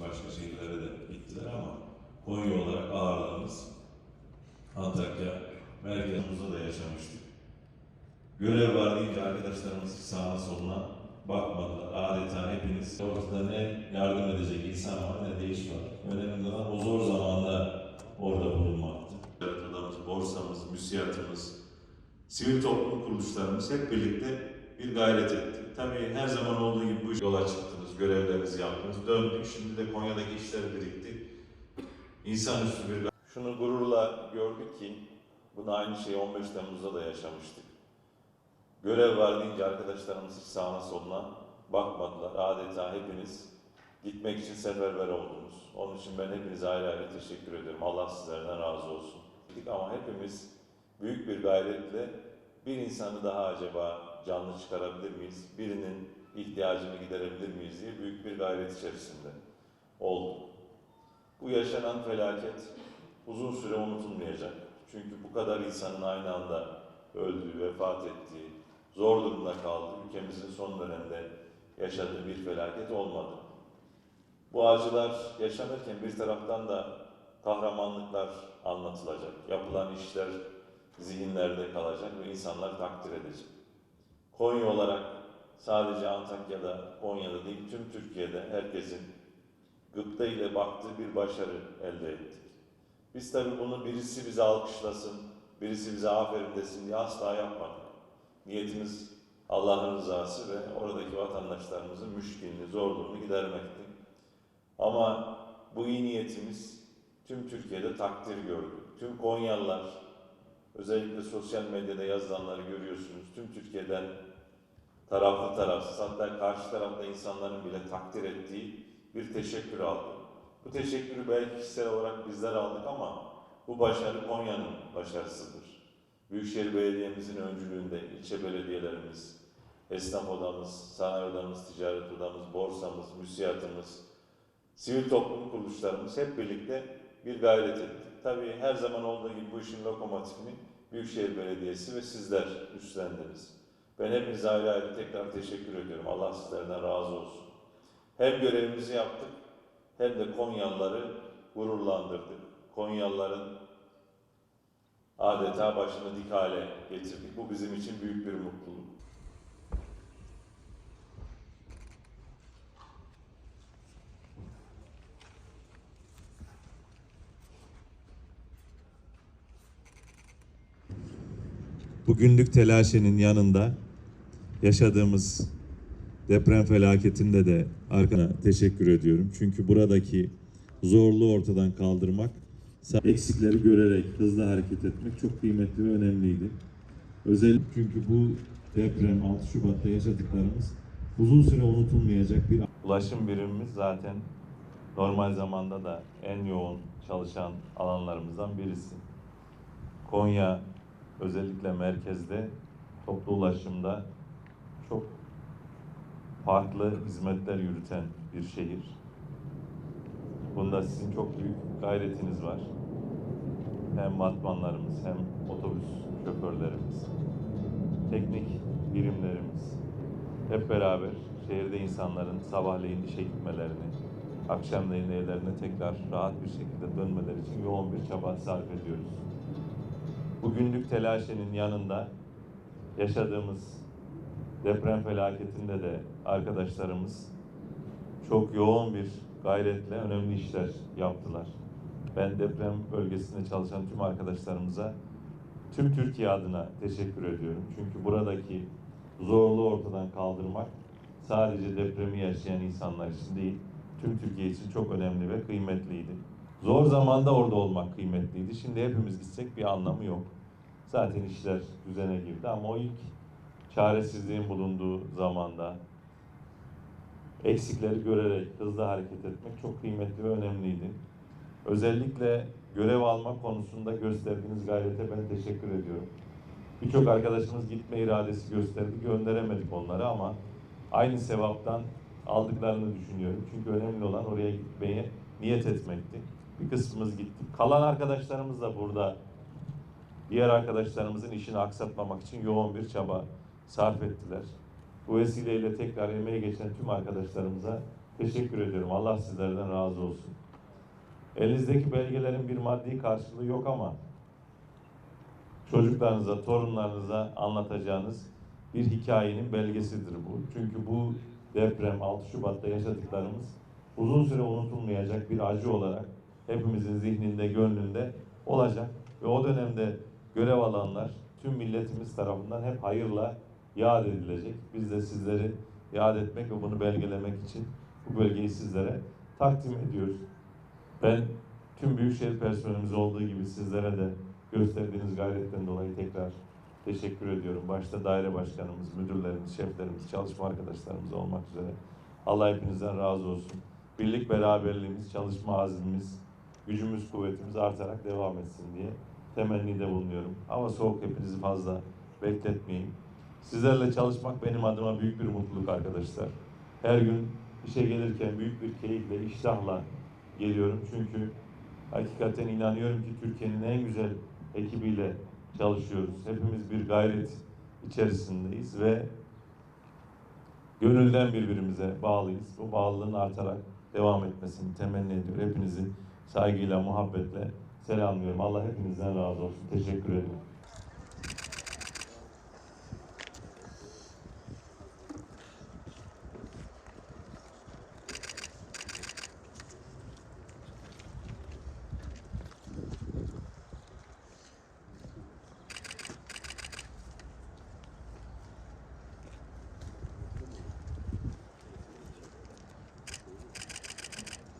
başka şehirlere de gittiler ama Konya olarak ağırlığımız Antakya merkezimizde de yaşamıştık. Görev var deyince arkadaşlarımız sağına soluna bakmadılar. Adeta hepiniz ortada ne yardım edecek insan var ne de iş var. Önemli olan o zor zamanda orada bulunmaktı. Yaratıldığımız borsamız, müsiyatımız, sivil toplum kuruluşlarımız hep birlikte bir gayret ettik. Tabii her zaman olduğu gibi bu yola çıktınız, görevlerinizi yaptınız, döndük. Şimdi de Konya'daki işler birikti. İnsanüstü bir Şunu gururla gördük ki, bunu aynı şeyi 15 Temmuz'da da yaşamıştık. Görev var deyince arkadaşlarımız hiç sağına soluna bakmadılar. Adeta hepiniz gitmek için seferber oldunuz. Onun için ben hepinize ayrı ayrı teşekkür ediyorum. Allah sizlerden razı olsun. Ama hepimiz büyük bir gayretle bir insanı daha acaba canlı çıkarabilir miyiz? Birinin ihtiyacını giderebilir miyiz diye büyük bir gayret içerisinde olduk. Bu yaşanan felaket uzun süre unutulmayacak. Çünkü bu kadar insanın aynı anda öldüğü, vefat ettiği, zor durumda kaldığı ülkemizin son dönemde yaşadığı bir felaket olmadı. Bu acılar yaşanırken bir taraftan da kahramanlıklar anlatılacak. Yapılan işler zihinlerde kalacak ve insanlar takdir edecek. Konya olarak sadece Antakya'da, Konya'da değil tüm Türkiye'de herkesin gıpta ile baktığı bir başarı elde ettik. Biz tabii bunu birisi bize alkışlasın, birisi bize aferin desin diye asla yapmadık. Niyetimiz Allah'ın rızası ve oradaki vatandaşlarımızın müşkilini, zorluğunu gidermekti. Ama bu iyi niyetimiz tüm Türkiye'de takdir gördü. Tüm Konyalılar, özellikle sosyal medyada yazılanları görüyorsunuz. Tüm Türkiye'den taraflı tarafsız, hatta karşı tarafta insanların bile takdir ettiği bir teşekkür aldı. Bu teşekkürü belki kişisel olarak bizler aldık ama bu başarı Konya'nın başarısıdır. Büyükşehir Belediye'mizin öncülüğünde ilçe belediyelerimiz, esnaf odamız, sanayi odamız, ticaret odamız, borsamız, müsiyatımız, sivil toplum kuruluşlarımız hep birlikte bir gayret ettik. Tabii her zaman olduğu gibi bu işin lokomotifini Büyükşehir Belediyesi ve sizler üstlendiniz. Ben hepinize ayrı ayrı tekrar teşekkür ediyorum. Allah sizlerden razı olsun. Hem görevimizi yaptık hem de Konyalıları gururlandırdık. Konyalıların adeta başını dik hale getirdik. Bu bizim için büyük bir mutluluk. Bugünlük telaşenin yanında yaşadığımız deprem felaketinde de arkana teşekkür ediyorum. Çünkü buradaki zorluğu ortadan kaldırmak, eksikleri görerek hızlı hareket etmek çok kıymetli ve önemliydi. Özellikle çünkü bu deprem 6 Şubat'ta yaşadıklarımız uzun süre unutulmayacak bir Ulaşım birimimiz zaten normal zamanda da en yoğun çalışan alanlarımızdan birisi. Konya özellikle merkezde toplu ulaşımda çok farklı hizmetler yürüten bir şehir. Bunda sizin çok büyük gayretiniz var. Hem matmanlarımız hem otobüs şoförlerimiz, teknik birimlerimiz hep beraber şehirde insanların sabahleyin işe gitmelerini, akşamleyin evlerine tekrar rahat bir şekilde dönmeleri için yoğun bir çaba sarf ediyoruz. Bugünlük telaşenin yanında yaşadığımız deprem felaketinde de arkadaşlarımız çok yoğun bir gayretle önemli işler yaptılar. Ben deprem bölgesinde çalışan tüm arkadaşlarımıza tüm Türkiye adına teşekkür ediyorum. Çünkü buradaki zorluğu ortadan kaldırmak sadece depremi yaşayan insanlar için değil, tüm Türkiye için çok önemli ve kıymetliydi. Zor zamanda orada olmak kıymetliydi. Şimdi hepimiz gitsek bir anlamı yok. Zaten işler düzene girdi ama o ilk çaresizliğin bulunduğu zamanda eksikleri görerek hızlı hareket etmek çok kıymetli ve önemliydi. Özellikle görev alma konusunda gösterdiğiniz gayrete ben teşekkür ediyorum. Birçok arkadaşımız gitme iradesi gösterdi, gönderemedik onları ama aynı sevaptan aldıklarını düşünüyorum. Çünkü önemli olan oraya gitmeye niyet etmekti. Bir kısmımız gitti. Kalan arkadaşlarımız da burada diğer arkadaşlarımızın işini aksatmamak için yoğun bir çaba sarf ettiler. Bu vesileyle tekrar emeği geçen tüm arkadaşlarımıza Teşekkür ediyorum. Allah sizlerden razı olsun. Elinizdeki belgelerin bir maddi karşılığı yok ama çocuklarınıza, torunlarınıza anlatacağınız bir hikayenin belgesidir bu. Çünkü bu deprem 6 Şubat'ta yaşadıklarımız uzun süre unutulmayacak bir acı olarak hepimizin zihninde, gönlünde olacak ve o dönemde görev alanlar tüm milletimiz tarafından hep hayırla yad edilecek. Biz de sizleri yad etmek ve bunu belgelemek için bu belgeyi sizlere takdim ediyoruz. Ben tüm Büyükşehir personelimiz olduğu gibi sizlere de gösterdiğiniz gayretten dolayı tekrar teşekkür ediyorum. Başta daire başkanımız, müdürlerimiz, şeflerimiz, çalışma arkadaşlarımız olmak üzere. Allah hepinizden razı olsun. Birlik beraberliğimiz, çalışma azmimiz, gücümüz, kuvvetimiz artarak devam etsin diye temennide bulunuyorum. Hava soğuk hepinizi fazla bekletmeyeyim. Sizlerle çalışmak benim adıma büyük bir mutluluk arkadaşlar. Her gün işe gelirken büyük bir keyifle, iştahla geliyorum. Çünkü hakikaten inanıyorum ki Türkiye'nin en güzel ekibiyle çalışıyoruz. Hepimiz bir gayret içerisindeyiz ve gönülden birbirimize bağlıyız. Bu bağlılığın artarak devam etmesini temenni ediyorum. Hepinizi saygıyla, muhabbetle selamlıyorum. Allah hepinizden razı olsun. Teşekkür ederim.